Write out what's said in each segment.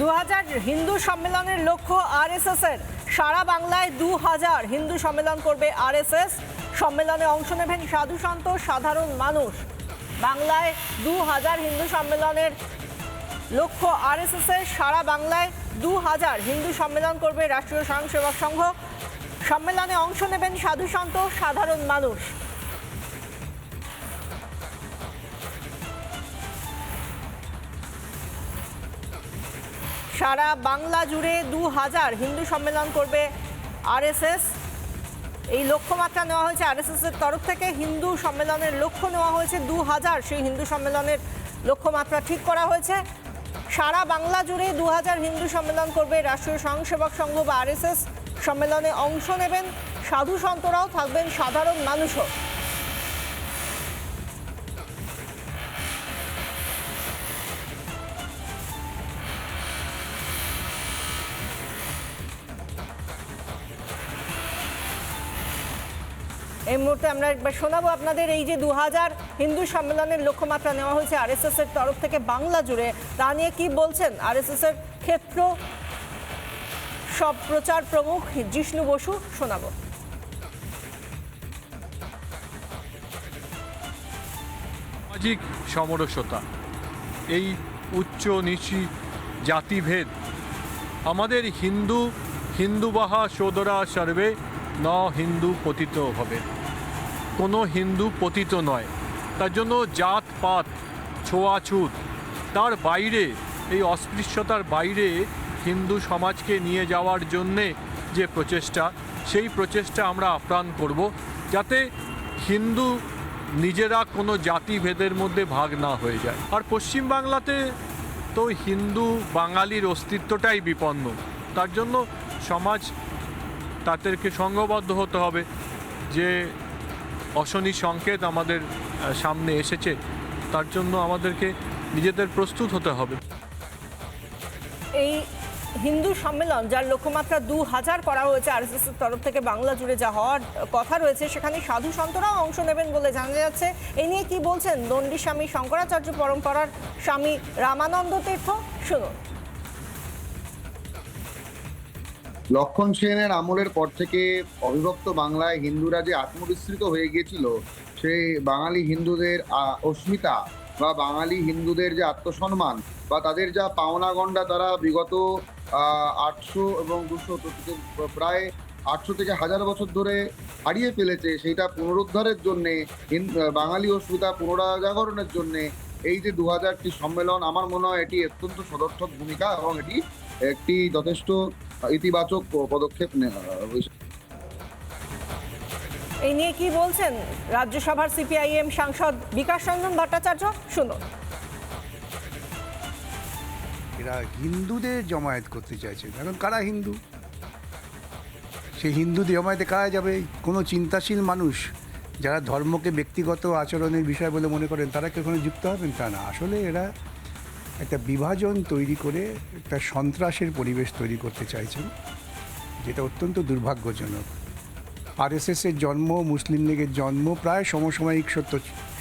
দু হাজার হিন্দু সম্মেলনের লক্ষ্য আরএসএস এর সারা বাংলায় দু হাজার হিন্দু সম্মেলন করবে আরএসএস। সম্মেলনে অংশ নেবেন সাধু সন্ত, সাধারণ মানুষ। বাংলায় দু হাজার হিন্দু সম্মেলনের লক্ষ্য আরএসএস। এর সারা বাংলায় দু হাজার হিন্দু সম্মেলন করবে রাষ্ট্রীয় স্বয়ংসেবক সংঘ। সম্মেলনে অংশ নেবেন সাধু সন্ত, সাধারণ মানুষ। সারা বাংলা জুড়ে দু হাজার হিন্দু সম্মেলন করবে আরএসএস। এই লক্ষ্যমাত্রা নেওয়া হয়েছে আরএসএস এর তরফ থেকে। হিন্দু সম্মেলনের লক্ষ্য নেওয়া হয়েছে দু হাজার। সেই হিন্দু সম্মেলনের লক্ষ্যমাত্রা ঠিক করা হয়েছে। সারা বাংলা জুড়ে দু হাজার হিন্দু সম্মেলন করবে রাষ্ট্রীয় স্বয়ংসেবক সংঘ বা আরএসএস। সম্মেলনে অংশ নেবেন সাধু সন্তরাও, থাকবেন সাধারণ মানুষও। এই মুহূর্তে আমরা একবার শোনাবো আপনাদের এই যে দু হাজার হিন্দু সম্মেলনের লক্ষ্যমাত্রা নেওয়া হয়েছে আরএসএস এর তরফ থেকে বাংলা জুড়ে, তা নিয়ে কি বলছেন আরএসএস এর ক্ষেত্র? সব প্রচার প্রমুখ জিষ্ণু বসু, শোনাবো। সামাজিক সমরসতা, এই উচ্চ নিচি জাতিভেদ, আমাদের হিন্দু হিন্দুবাহা সোদরা সর্বে ন হিন্দু পতিত হবে। কোনো হিন্দু পতিত নয়। তার জন্য জাতপাত ছোঁয়াছুত তার বাইরে, এই অস্পৃশ্যতার বাইরে হিন্দু সমাজকে নিয়ে যাওয়ার জন্যে যে প্রচেষ্টা, সেই প্রচেষ্টা আমরা আপ্রাণ করব যাতে হিন্দু নিজেরা কোনো জাতিভেদের মধ্যে ভাগ না হয়ে যায়। আর পশ্চিমবাংলাতে তো হিন্দু বাঙালির অস্তিত্বটাই বিপন্ন। তার জন্য সমাজ তাদেরকে সংঘবদ্ধ হতে হবে। যে অশনি সংকেত আমাদের সামনে এসেছে, তার জন্য আমাদেরকে নিজেদের প্রস্তুত হতে হবে। এই হিন্দু সম্মেলন, যার লক্ষ্যমাত্রা দু হাজার করা হয়েছে আরএসএস এর তরফ থেকে বাংলা জুড়ে যা হওয়ার কথা রয়েছে, সেখানে সাধু সন্তরাও অংশ নেবেন বলে জানা যাচ্ছে। এই নিয়ে কি বলছেন দণ্ডী স্বামী শঙ্করাচার্য পরম্পরার স্বামী রামানন্দ তীর্থ? শুনুন। লক্ষণ সেনের আমলের পর থেকে অবিভক্ত বাংলায় হিন্দুরা যে আত্মবিস্মৃত হয়ে গিয়েছিল সেই বাঙালি হিন্দুদের অস্মিতা বা বাঙালি হিন্দুদের যে আত্মসম্মান বা তাদের যা পাওনা গণ্ডা তারা বিগত আটশো এবং দুশো প্রায় আটশো থেকে হাজার বছর ধরে হারিয়ে ফেলেছে। সেইটা পুনরুদ্ধারের জন্যে বাঙালি অস্মিতা পুনরাজাগরণের জন্যে এই যে দু হাজারটি সম্মেলন আমার মনে হয় এটি অত্যন্ত সদর্থক ভূমিকা এবং এটি একটি যথেষ্ট ইতিবাচক পদক্ষেপ। এই নিয়ে কি বলছেন রাজ্যসভার সিপিআইএম সাংসদ বিকাশ রঞ্জন ভট্টাচার্য? শুনুন। এরা হিন্দুদের জমায়েত করতে চাইছে। এখন কারা হিন্দু? সেই হিন্দুদের জমায়েতে কারা যাবে? কোনো চিন্তাশীল মানুষ যারা ধর্মকে ব্যক্তিগত আচরণের বিষয় বলে মনে করেন, তারা কি ওখানে যুক্ত হবেন? তা না। আসলে এরা একটা বিভাজন তৈরি করে একটা সন্ত্রাসের পরিবেশ তৈরি করতে চাইছেন, যেটা অত্যন্ত দুর্ভাগ্যজনক। আরএসএসের জন্ম, মুসলিম লীগের জন্ম, প্রায় সমসাময়িক সত্য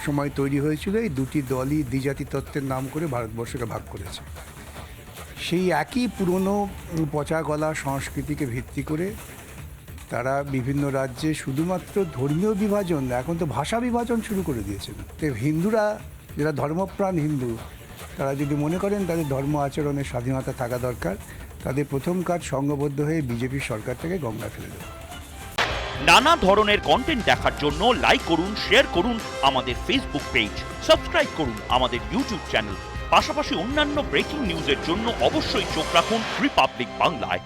সময় তৈরি হয়েছিল। এই দুটি দলই দ্বিজাতি তত্ত্বের নাম করে ভারতবর্ষকে ভাগ করেছে। সেই একই পুরনো পচা গলা সংস্কৃতিকে ভিত্তি করে তারা বিভিন্ন রাজ্যে শুধুমাত্র ধর্মীয় বিভাজন এখন তো ভাষা বিভাজন শুরু করে দিয়েছেন। তো হিন্দুরা, যারা ধর্মপ্রাণ হিন্দু, তারা যদি মনে করেন তাদের ধর্ম আচরণের স্বাধীনতা থাকা দরকার, তাদের প্রথম কাজ সংঘবদ্ধ হয়ে বিজেপি সরকার থেকে গঙ্গা ফেলে দেওয়া নানা ধরনের কন্টেন্ট দেখার জন্য লাইক করুন শেয়ার করুন আমাদের ফেসবুক পেজ সাবস্ক্রাইব করুন আমাদের ইউটিউব চ্যানেল পাশাপাশি অন্যান্য ব্রেকিং নিউজের জন্য অবশ্যই চোখ রাখুন রিপাবলিক বাংলায়